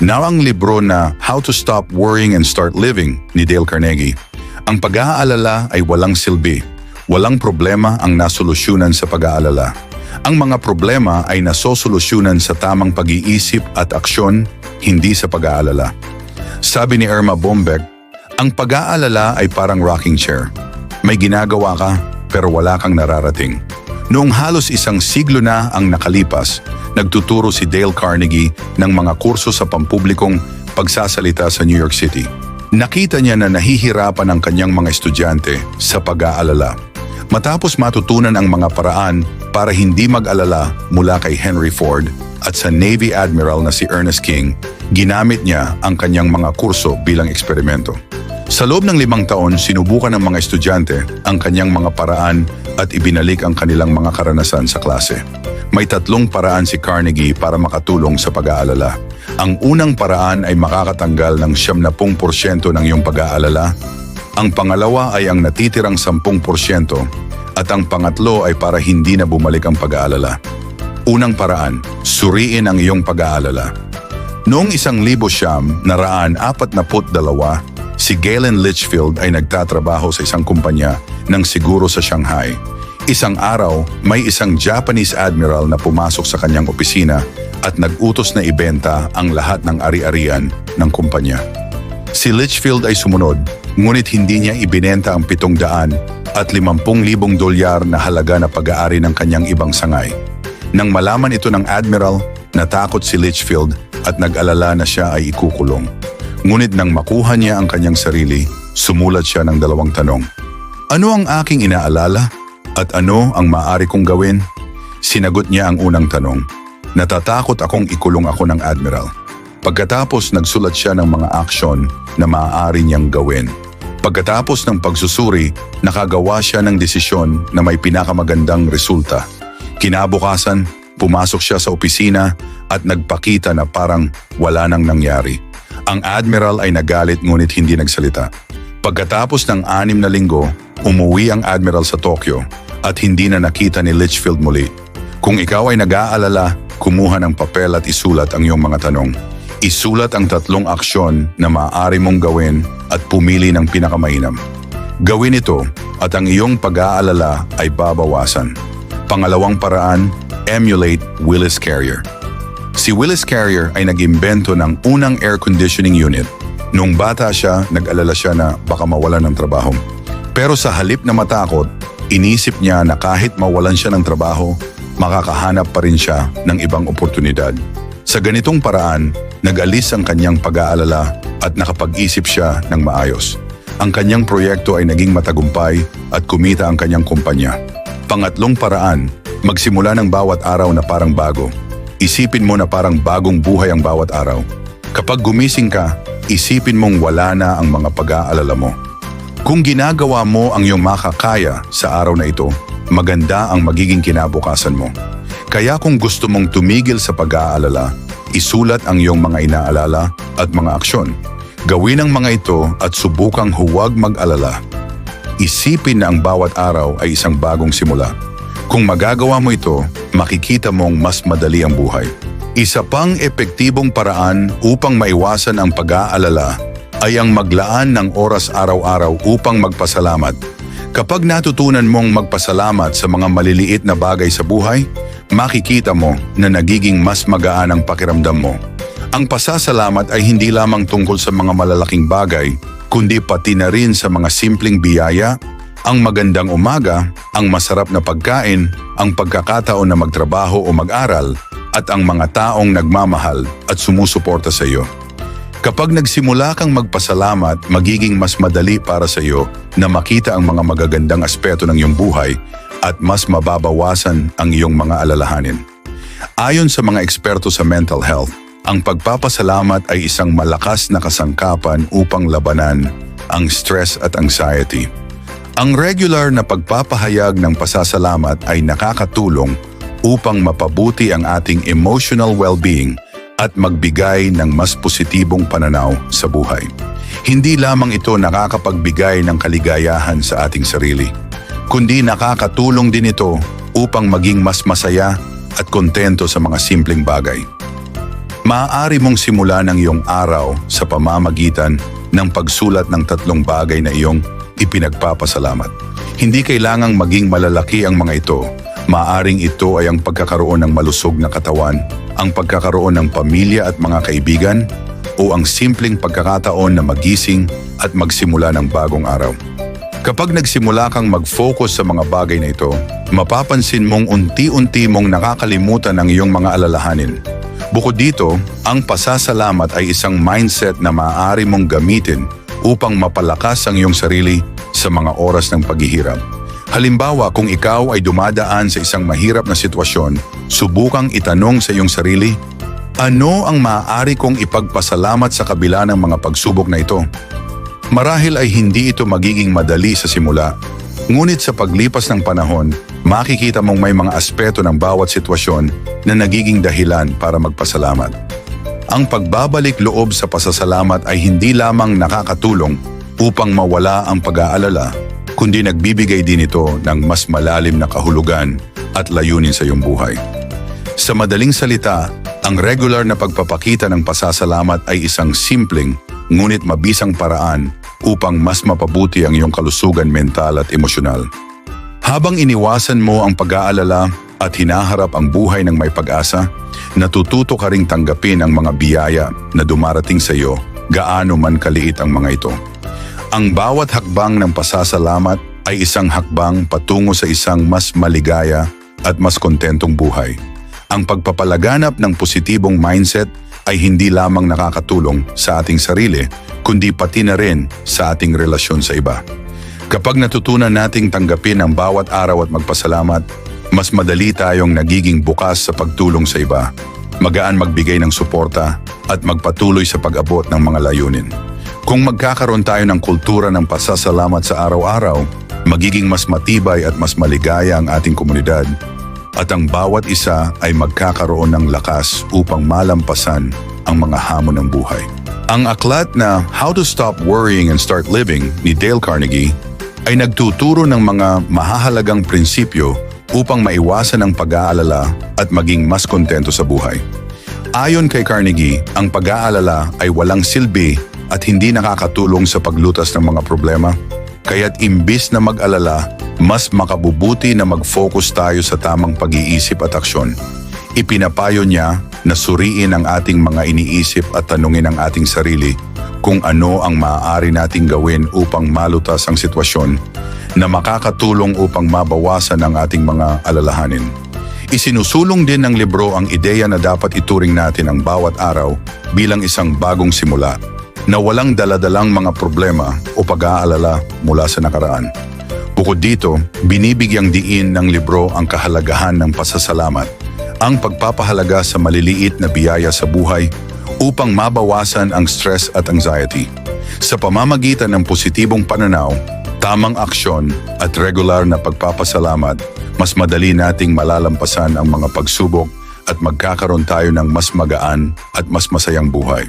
Now ang libro na How to Stop Worrying and Start Living ni Dale Carnegie. Ang pag-aalala ay walang silbi. Walang problema ang nasolusyonan sa pag-aalala. Ang mga problema ay nasosolusyonan sa tamang pag-iisip at aksyon, hindi sa pag-aalala. Sabi ni Irma Bombeck, ang pag-aalala ay parang rocking chair. May ginagawa ka pero wala kang nararating. Noong halos isang siglo na ang nakalipas, nagtuturo si Dale Carnegie ng mga kurso sa pampublikong pagsasalita sa New York City. Nakita niya na nahihirapan ang kanyang mga estudyante sa pag-aalala. Matapos matutunan ang mga paraan para hindi mag-alala mula kay Henry Ford at sa Navy Admiral na si Ernest King, ginamit niya ang kanyang mga kurso bilang eksperimento. Sa loob ng limang taon, sinubukan ng mga estudyante ang kanyang mga paraan at ibinalik ang kanilang mga karanasan sa klase. May tatlong paraan si Carnegie para makatulong sa pag-aalala. Ang unang paraan ay makakatanggal ng 70% ng iyong pag-aalala. Ang pangalawa ay ang natitirang 10% at ang pangatlo ay para hindi na bumalik ang pag-aalala. Unang paraan, suriin ang iyong pag-aalala. Noong isang libo siyam, naraan apat na put dalawa, si Galen Litchfield ay nagtatrabaho sa isang kumpanya ng siguro sa Shanghai. Isang araw, may isang Japanese admiral na pumasok sa kanyang opisina at nag-utos na ibenta ang lahat ng ari-arian ng kumpanya. Si Litchfield ay sumunod, ngunit hindi niya ibinenta ang pitong daan at limampung libong dolyar na halaga na pag-aari ng kanyang ibang sangay. Nang malaman ito ng admiral, natakot si Litchfield at nag-alala na siya ay ikukulong. Ngunit nang makuha niya ang kanyang sarili, sumulat siya ng dalawang tanong. Ano ang aking inaalala? At ano ang maaari kong gawin? Sinagot niya ang unang tanong. Natatakot akong ikulong ako ng admiral. Pagkatapos nagsulat siya ng mga aksyon na maaari niyang gawin. Pagkatapos ng pagsusuri, nakagawa siya ng desisyon na may pinakamagandang resulta. Kinabukasan, pumasok siya sa opisina at nagpakita na parang wala nang nangyari. Ang admiral ay nagalit ngunit hindi nagsalita. Pagkatapos ng anim na linggo, umuwi ang admiral sa Tokyo at hindi na nakita ni Litchfield muli. Kung ikaw ay nag-aalala, kumuha ng papel at isulat ang iyong mga tanong. Isulat ang tatlong aksyon na maaari mong gawin at pumili ng pinakamainam. Gawin ito at ang iyong pag-aalala ay babawasan. Pangalawang paraan, emulate Willis Carrier. Si Willis Carrier ay nag-imbento ng unang air conditioning unit. Nung bata siya, nag-alala siya na baka mawalan ng trabaho. Pero sa halip na matakot, inisip niya na kahit mawalan siya ng trabaho, makakahanap pa rin siya ng ibang oportunidad. Sa ganitong paraan, nag-alis ang kanyang pag-aalala at nakapag-isip siya ng maayos. Ang kanyang proyekto ay naging matagumpay at kumita ang kanyang kumpanya. Pangatlong paraan, magsimula ng bawat araw na parang bago. Isipin mo na parang bagong buhay ang bawat araw. Kapag gumising ka, isipin mong wala na ang mga pag-aalala mo. Kung ginagawa mo ang iyong makakaya sa araw na ito, maganda ang magiging kinabukasan mo. Kaya kung gusto mong tumigil sa pag-aalala, isulat ang iyong mga inaalala at mga aksyon. Gawin ang mga ito at subukang huwag mag-alala. Isipin na ang bawat araw ay isang bagong simula. Kung magagawa mo ito, makikita mong mas madali ang buhay. Isa pang epektibong paraan upang maiwasan ang pag-aalala ay ang maglaan ng oras araw-araw upang magpasalamat. Kapag natutunan mong magpasalamat sa mga maliliit na bagay sa buhay, makikita mo na nagiging mas magaan ang pakiramdam mo. Ang pasasalamat ay hindi lamang tungkol sa mga malalaking bagay, kundi pati na rin sa mga simpleng biyaya, ang magandang umaga, ang masarap na pagkain, ang pagkakataon na magtrabaho o mag-aral, at ang mga taong nagmamahal at sumusuporta sa iyo. Kapag nagsimula kang magpasalamat, magiging mas madali para sa iyo na makita ang mga magagandang aspeto ng iyong buhay at mas mababawasan ang iyong mga alalahanin. Ayon sa mga eksperto sa mental health, ang pagpapasalamat ay isang malakas na kasangkapan upang labanan ang stress at anxiety. Ang regular na pagpapahayag ng pasasalamat ay nakakatulong upang mapabuti ang ating emotional well-being at magbigay ng mas positibong pananaw sa buhay. Hindi lamang ito nakakapagbigay ng kaligayahan sa ating sarili, kundi nakakatulong din ito upang maging mas masaya at kontento sa mga simpleng bagay. Maaari mong simulan ang iyong araw sa pamamagitan ng pagsulat ng tatlong bagay na iyong ipinagpapasalamat. Hindi kailangang maging malalaki ang mga ito. Maaring ito ay ang pagkakaroon ng malusog na katawan, ang pagkakaroon ng pamilya at mga kaibigan, o ang simpleng pagkakataon na magising at magsimula ng bagong araw. Kapag nagsimula kang mag-focus sa mga bagay na ito, mapapansin mong unti-unti mong nakakalimutan ang iyong mga alalahanin. Bukod dito, ang pasasalamat ay isang mindset na maaari mong gamitin upang mapalakas ang iyong sarili sa mga oras ng paghihirap. Halimbawa, kung ikaw ay dumadaan sa isang mahirap na sitwasyon, subukang itanong sa iyong sarili, ano ang maaari kong ipagpasalamat sa kabila ng mga pagsubok na ito? Marahil ay hindi ito magiging madali sa simula, ngunit sa paglipas ng panahon, makikita mong may mga aspeto ng bawat sitwasyon na nagiging dahilan para magpasalamat. Ang pagbabalik loob sa pasasalamat ay hindi lamang nakakatulong upang mawala ang pag-aalala, kundi nagbibigay din ito ng mas malalim na kahulugan at layunin sa iyong buhay. Sa madaling salita, ang regular na pagpapakita ng pasasalamat ay isang simpleng ngunit mabisang paraan upang mas mapabuti ang iyong kalusugan mental at emosyonal. Habang iniwasan mo ang pag-aalala at hinaharap ang buhay ng may pag-asa, natututo ka ring tanggapin ang mga biyaya na dumarating sa iyo gaano man kaliit ang mga ito. Ang bawat hakbang ng pasasalamat ay isang hakbang patungo sa isang mas maligaya at mas kontentong buhay. Ang pagpapalaganap ng positibong mindset ay hindi lamang nakakatulong sa ating sarili, kundi pati na rin sa ating relasyon sa iba. Kapag natutunan nating tanggapin ang bawat araw at magpasalamat, mas madali tayong nagiging bukas sa pagtulong sa iba, magaan magbigay ng suporta at magpatuloy sa pag-abot ng mga layunin. Kung magkakaroon tayo ng kultura ng pasasalamat sa araw-araw, magiging mas matibay at mas maligaya ang ating komunidad at ang bawat isa ay magkakaroon ng lakas upang malampasan ang mga hamon ng buhay. Ang aklat na How to Stop Worrying and Start Living ni Dale Carnegie ay nagtuturo ng mga mahahalagang prinsipyo upang maiwasan ang pag-aalala at maging mas kontento sa buhay. Ayon kay Carnegie, ang pag-aalala ay walang silbi at hindi nakakatulong sa paglutas ng mga problema, kaya't imbis na mag-alala, mas makabubuti na mag-focus tayo sa tamang pag-iisip at aksyon. Ipinapayo niya na suriin ang ating mga iniisip at tanungin ang ating sarili kung ano ang maaari nating gawin upang malutas ang sitwasyon na makakatulong upang mabawasan ang ating mga alalahanin. Isinusulong din ng libro ang ideya na dapat ituring natin ang bawat araw bilang isang bagong simula na walang daladalang mga problema o pag-aalala mula sa nakaraan. Bukod dito, binibigyang diin ng libro ang kahalagahan ng pasasalamat, ang pagpapahalaga sa maliliit na biyaya sa buhay upang mabawasan ang stress at anxiety. Sa pamamagitan ng positibong pananaw, tamang aksyon at regular na pagpapasalamat, mas madali nating malalampasan ang mga pagsubok at magkakaroon tayo ng mas magaan at mas masayang buhay.